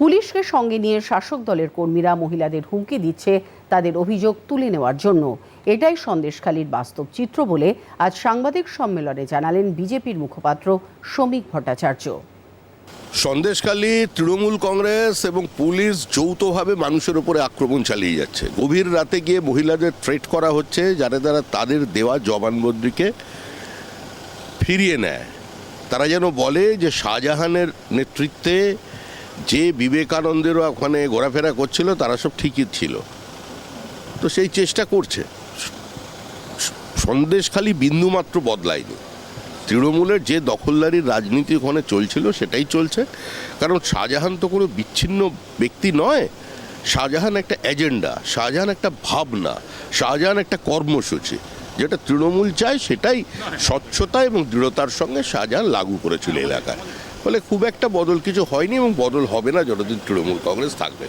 পুলিশকে সঙ্গে নিয়ে শাসক দলের কর্মীরা মহিলাদের হুমকি দিচ্ছে, তাদের অভিযোগ তুলে নেওয়ার জন্য। এটাই সন্দেশখালীর বাস্তব চিত্র বলে আজ সাংবাদিক সম্মেলনে জানালেন বিজেপির মুখপাত্র শ্রমিক ভট্টাচার্য। সন্দেশখালী, তৃণমূল কংগ্রেস এবং পুলিশ যৌথভাবে মানুষের উপরে আক্রমণ চালিয়ে যাচ্ছে। গভীর রাতে গিয়ে মহিলাদের থ্রেট করা হচ্ছে, যারা দ্বারা তাদের দেওয়া জবানবন্দিকে ফিরিয়ে নেয়। তারা যেন বলে যে শাহজাহানের নেতৃত্বে যে বিবেকানন্দেরও ওখানে ঘোরাফেরা করছিল, তারা সব ঠিকই ছিল। তো সেই চেষ্টা করছে। সন্দেশখালী বিন্দুমাত্র বদলায়নি। তৃণমূলের যে দখলদারির রাজনীতি ওখানে চলছিল, সেটাই চলছে। কারণ শাহজাহান তো কোনো বিচ্ছিন্ন ব্যক্তি নয়। শাহজাহান একটা এজেন্ডা, শাহজাহান একটা ভাবনা, শাহজাহান একটা কর্মসূচি। যেটা তৃণমূল চায়, সেটাই স্বচ্ছতা এবং দৃঢ়তার সঙ্গে শাহজাহান লাগু করেছিল এলাকায়। ফলে খুব একটা বদল কিছু হয়নি এবং বদল হবে না যতদিন তৃণমূল কংগ্রেস থাকবে।